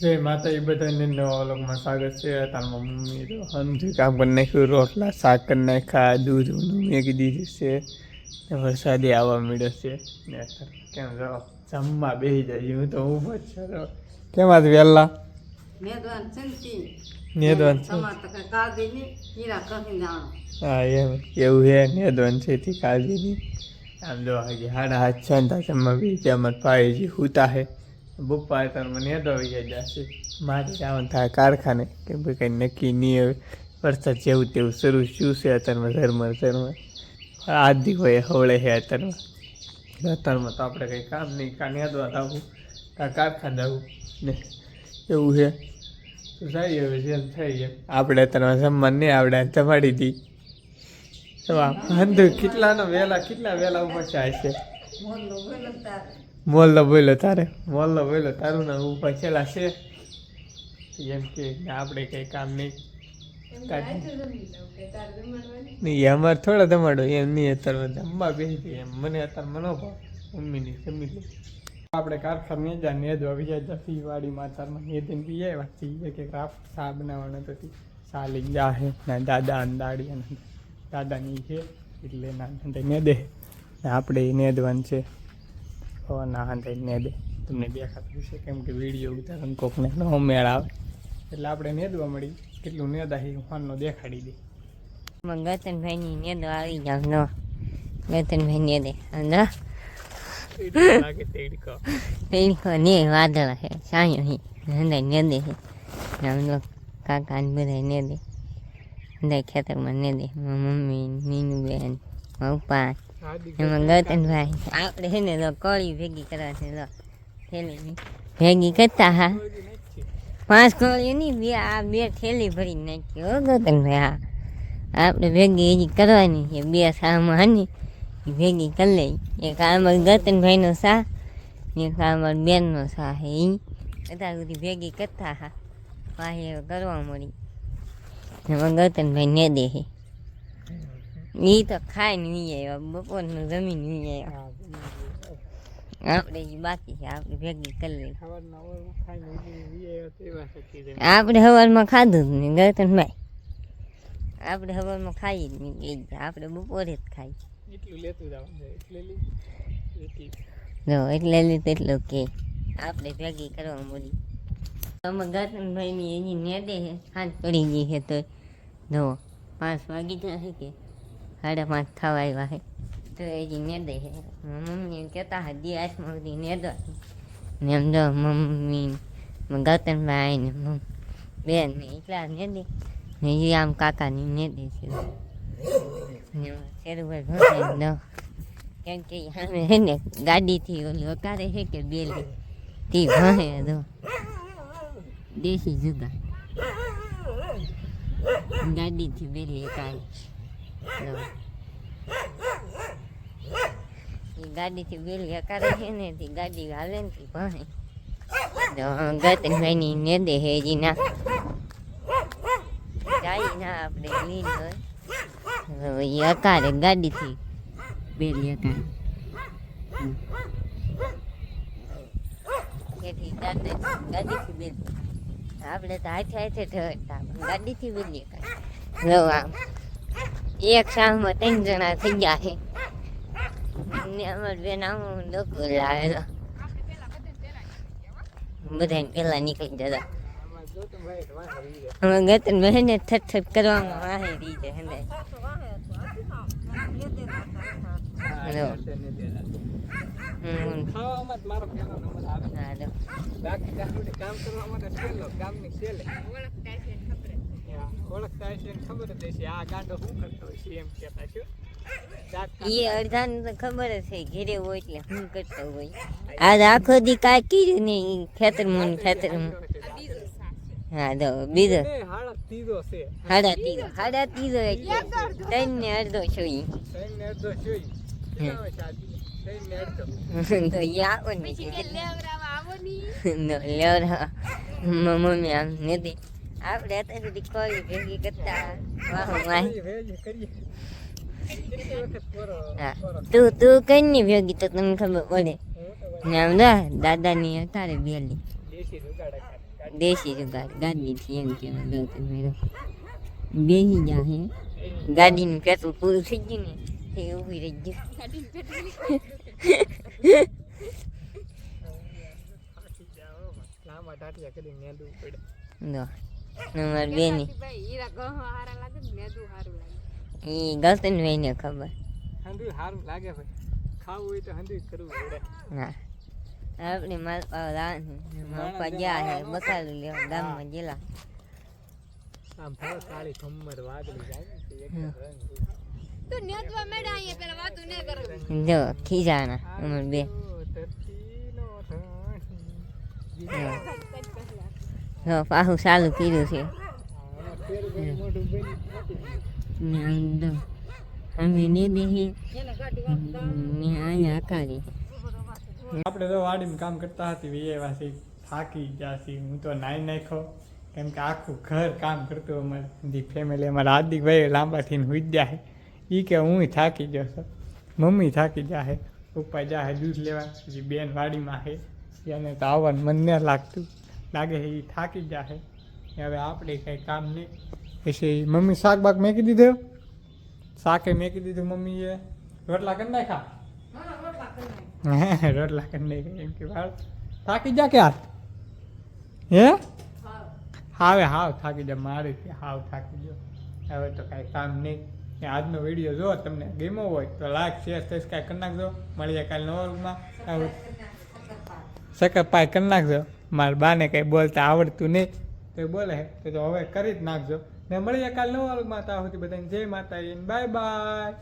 જય માતાજી બધાને નવા વ્લોગમાં સ્વાગત છે. તારમાં મમ્મી તો સમજી કામ કરી નાખ્યું રોટલા શાક કરી નાખ્યા દૂધ મેગી દીધું છે. વરસાદી આવવા મળ્યો છે. ને કેમ જો જમવા બેસી જાય હું તો હું જ છે. કેમ આજ વહેલા? નેદવાન હા એમ એવું છે નેદવાન છે કાળજીની આમ જો હાડા હાથ છે ને જમવા બેસી જાય અમારા ભાઈજી હુતા છે બપ્પા મને નેદો આવી જશે મારે જવાનું થાય કારખાને કે ભાઈ કંઈ નક્કી નહીં હવે વરસાદ જેવું તેવું શરૂ શું છે અત્યારમાં ઝરમર ઝરમર. આદિ હોય હવળે છે અત્યારમાં. અત્યારમાં તો આપણે કંઈ કામ નહીં કાં નેદવા થવું કાં કારખાને જવું ને એવું છે? તો જાય હવે જેમ થઈ એમ. આપણે અત્યારમાં જમવાનું નહીં આવડે જમાડી દી. તો આ કેટલાનો વહેલા કેટલા વહેલા ઉપર જાય છે? મોલ્લો બોલો તારે. મોલ્લો બોલો તારું ના હું પછેલા છે. એમ કે આપણે કંઈ કામ નહીં. નહીં એ અમારે થોડા ધમાડો એમ નહીં અત્યારે જમવા બેસી ગઈ એમ. મને અત્યારે મનો ભાવ મમ્મીની જમી લે આપણે કારખાને જા નેદવા બીજા જફી વાડીમાં અત્યારમાં દિન પી આવ્યા. છીએ કે રાફ સા બનાવવાનો તો ચા લઈને જાહે ના, દાદા અને દાડી અને દાદાની છે. એટલે ના, ને દે ને આપણે એ નેદવાનું છે. ઓ ના ને દે તમને દેખાતું છે કેમ કે વીડિયો ઉતારણ કોકને ન મેળ આવે. એટલે આપણે નેદવા મળી. કેટલું નેદા છે ફોનનો દેખાડી દે. ગતનભાઈ ને નેદો આવી જાવ નો ગતનભાઈ ને દે અંદા તેડકો ને વાદળ છે, સાયો હી અંદર ને દે છે. નામ લો કાકા ને બધા ને દે અંદર ખેતરમાં ને દે મારી મમ્મી નીનુ બેન મારા પપ્પા. એમાં ગતનભાઈ આપણે છે ને તો કોળી ભેગી કરવા છે થેલી ભેગી કરતા હા. પાંચ કોળીઓ નહીં બે આ બે થેલી ભરી નાખી હો ગતનભાઈ હા. આપણે ભેગી હજી કરવાની છે બે સામાં હાની ભેગી કરી લઈ. એક આમાં ગતનભાઈનો સા એક આમાં બેનનો સા હે એ અત્યાર સુધી ભેગી કરતા હા. પાસે કરવા મળી. એમાં ગતનભાઈ ને દે છે ઈ તો ખાઈ નહીં આવ્યા બપોરનું જમીન વી આવ્યા આપણે ઈ બાકી છે આપણે ભેગી કરી લઈએ આપણે હવારમાં ખાધું જ નહીં ગતનભાઈ આપણે હવારમાં ખાઈ જ નહીં એ જ આપણે બપોરે જ ખાઈ જો એટલે લીધું એટલું કે આપણે ભેગી કરવા મળી અમે ગતનભાઈની એની નેડે છે હાથ પડી ગઈ છે તો જો પાંચ વાગી છે કે સાડા પાંચ થવા આવ્યા છે તો એની નેદે છે મમ્મી એમ કહેતા હતા દી હાથમાં બધી નેદવા ને એમ જો મમ્મી ગતનભાઈ ને મમ બેન ને એકલા નેદે ને એ આમ કાકાની નેદે છે ને શેરુભાઈ ભણે દો કેમ કે સામે છે ને ગાડીથી ઓલી વકારે છે કે બેલી તે ભણે દો દેશી જુદા ગાડીથી બેલી એકારે દો એ ગાડીથી બેલી હકારે છે ને, તે ગાડી હાલે ને તે ગત ગતનભાઈની ને દે હે જી ના. જાય ના આપણે, લીન હોય. હકારે ગાડીથી બેલી હકારે. તેથી ગાડીથી બેલ. આપણે તો હાથે હાથે ગાડીથી બેલી અકારે આમ એક સામમાં ત્રણ જણા થઈ ગયા છે ને અમાર બેન આમ લોકો લાવેલો બધા પેલા નીકળી જતા અમે ગતન બહેને થટ થટ કરવામાં વાહે રહી છે હંદે હેલો. હમ ખાવામાં જ મારો પહેલો નંબર આવે હા લો. બાકી ત્યાં કામ કરવા માટે છેલ્લો ગામની છેલ્લે હા, ઓળખતા હશે ખબર જ હશે. આ ગાંડો શું કરતો હશે એમ કહેતા છો દાંત અડધાને તો ખબર જ છે ઘેરે હોય એટલે હું કરતો હોય. આજ આખો દી કાંઈ કીધું ને ઈ ખેતરમાં ખેતરમાં હા તો બીજો. હાડા તીરો હાડા તીજો. ત્રણ ને અડધો છો ઈ ત્રણ ને અડધો જોઈ હે. આવે ને? તો આવો મમ્મી આમ નથી. આપણે અત્યાર સુધી કોઈ ભેગી કરતા વાહ હા તું તું કઈ ની ભેગી તો તમને ખબર પડે ને દાદાની અતારે બેલી દેશી જુગાડ ગાડી થી એમ તમે બેસી ગયા હે ગાડીનું પેટ્રોલ પૂરું થઈ ગયું ને એ ઊભી રહી ગયું લાંબા ટાટિયા કરી નેદવું પડે દો નંબર બે ની એ ગલતન ભાઈને ખબર. હંધુ સારું લાગે ભાઈ. ખાવું હોય તો હંધુ કરવું પડે. ના. આપણે માલ પાવ લાવવાનું પપ્પા ગયા હે બકાલું લેવા ગામમાં ગયેલા આમ ભાવ સારી ખમર વાદળી જાય ને તે એક હમ. રંગ જો ખીજાના નંબર બે. ધરતી નો જો. જો પાછું ચાલુ કર્યું છે. અમે ને દેહી ને અહીંયા હકારી આપણે તો વાડીમાં કામ કરતા હતી વીએ વાસી થાકી ગયા છીએ હું તો નાઈ નાખ્યો કેમ કે આખું ઘર કામ કરતું અમારી. ફેમિલી અમારા હાર્દિકભાઈ લાંબાથી હુઈ જાય એ કે હું થાકી ગયો છું. મમ્મી થાકી જાય પપ્પા જાય દૂધ લેવા. પછી બેન વાડીમાં છે. એને તો આવવાનું મન ન લાગતું. લાગે છે એ થાકી જાય હવે આપણે કંઈ કામ નહીં. પછી મમ્મી શાક બાક મેકી દીધો? શાકે મેકી દીધું મમ્મીએ. રોટલા કરી નાખ્યા? રોટલા કરી નાખ્યા. એમ કે બાળ થાકી જા કે હે? હાવે હાવ થાકી જા. મારે હાવ થાકી ગયો. હવે તો કાંઈ કામ નહીં. આજનો વીડિયો જો તમને ગમ્યો હોય તો લાઈક શેર સબસ્ક્રાઈબ કરી નાખજો. મળીએ કાલે નવા રૂમમાં સકર પાય કરી નાખજો. મારા બાને કંઈ બોલતા આવડતું નહીં. તો બોલે, તો હવે કરી જ નાખજો. ને મળીએ કાલ નવા રૂમમાં ત્યાં સુધી બધાને. જય માતા બાય બાય